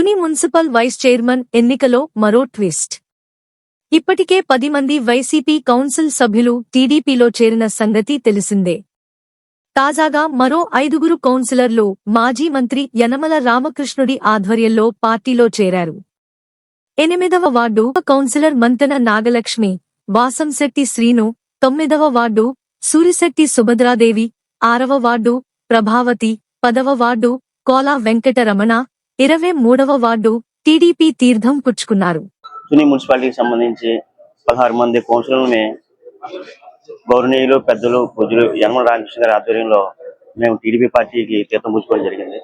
Tuni municipal vice chairman ఎన్నికలో మరో twist. ఇప్పటికే పది మంది వైసీపీ కౌన్సిల్ సభ్యులు టీడీపీలో చేరిన సంగతి తెలిసిందే. తాజాగా మరో ఐదుగురు కౌన్సిలర్లు మాజీ మంత్రి యనమల రామకృష్ణుడి ఆధ్వర్యంలో పార్టీలో చేరారు. ఎనిమిదవ వార్డు కౌన్సిలర్ మంతెన నాగలక్ష్మి వాసంశెట్టి శ్రీను తొమ్మిదవ వార్డు సూరిశెట్టి సుభద్రాదేవి ఆరవ వార్డు ప్రభావతి పదవ వార్డు కోలా వెంకటరమణ ఇరవై మూడవ వార్డు టీడీపీ తీర్థం పుచ్చుకున్నారు. తుని మున్సిపాలిటీకి సంబంధించి పదహారు మంది కౌన్సిలర్లని గౌరవనీయులు పెద్దలు పూజలు యనమల రామకృష్ణ గారి ఆధ్వర్యంలో మేము టీడీపీ పార్టీకి తీర్థం పుచ్చుకోవడం జరిగింది.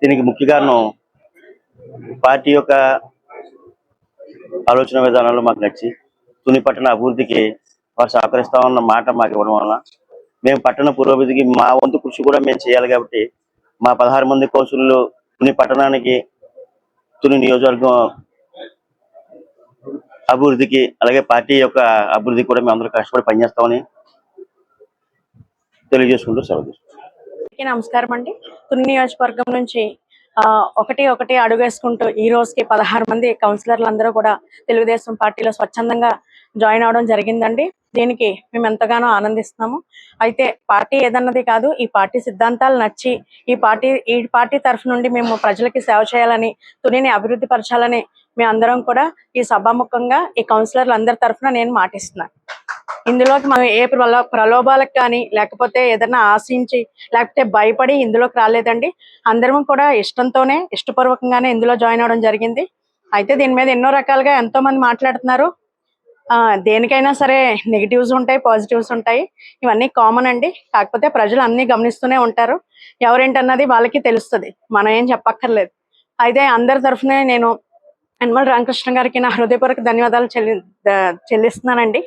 దీనికి ముఖ్య కారణం పార్టీ యొక్క ఆలోచన విధానాలు మాకు నచ్చి తుని పట్టణ అభివృద్ధికి వారు సహకరిస్తామన్న మాట మాకు ఇవ్వడం వల్ల మేము పట్టణ పురోభివృద్ధికి మా వంతు కృషి కూడా మేము చేయాలి కాబట్టి మా పదహారు మంది కౌన్సిలర్లు తుని పట్టణానికి తుని నియోజకవర్గం అభివృద్ధికి అలాగే పార్టీ యొక్క అభివృద్ధికి కూడా మేము అందరూ కష్టపడి పనిచేస్తామని తెలియజేసుకుంటూ సెలవు నమస్కారం అండి. తుని నియోజకవర్గం నుంచి ఒకటి ఒకటి అడుగేసుకుంటూ ఈ రోజుకి పదహారు మంది కౌన్సిలర్లు అందరూ కూడా తెలుగుదేశం పార్టీలో స్వచ్ఛందంగా జాయిన్ అవడం జరిగిందండి. దీనికి మేము ఎంతగానో ఆనందిస్తున్నాము. అయితే పార్టీ ఏదన్నది కాదు ఈ పార్టీ సిద్ధాంతాలు నచ్చి ఈ పార్టీ ఈ పార్టీ తరఫు నుండి మేము ప్రజలకి సేవ చేయాలని తునిని అభివృద్ధి పరచాలని మేము అందరం కూడా ఈ సభాముఖంగా ఈ కౌన్సిలర్లు అందరి తరఫున నేను మాటిస్తున్నాను. ఇందులోకి మనం ఏ ప్రలో- ప్రలోభాలకు కానీ లేకపోతే ఏదైనా ఆశించి లేకపోతే భయపడి ఇందులోకి రాలేదండి. అందరం కూడా ఇష్టంతోనే ఇష్టపూర్వకంగానే ఇందులో జాయిన్ అవడం జరిగింది. అయితే దీని మీద ఎన్నో రకాలుగా ఎంతో మంది మాట్లాడుతున్నారు. ఆ, దేనికైనా సరే నెగిటివ్స్ ఉంటాయి పాజిటివ్స్ ఉంటాయి. ఇవన్నీ కామన్ అండి. కాకపోతే ప్రజలు అన్ని గమనిస్తూనే ఉంటారు. ఎవరేంటన్నది వాళ్ళకి తెలుస్తుంది. మనం ఏం చెప్పక్కర్లేదు. అయితే అందరి తరఫునే నేను యనమల రామకృష్ణ గారికి నా హృదయపూర్వక ధన్యవాదాలు చెల్లి చెల్లిస్తున్నానండి.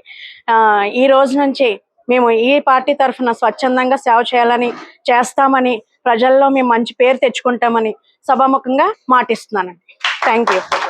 ఆ, ఈ రోజు నుంచి మేము ఈ పార్టీ తరఫున స్వచ్ఛందంగా సేవ చేయాలని చేస్తామని ప్రజల్లో మేము మంచి పేరు తెచ్చుకుంటామని సభాముఖంగా మాటిస్తున్నానండి. Thank you.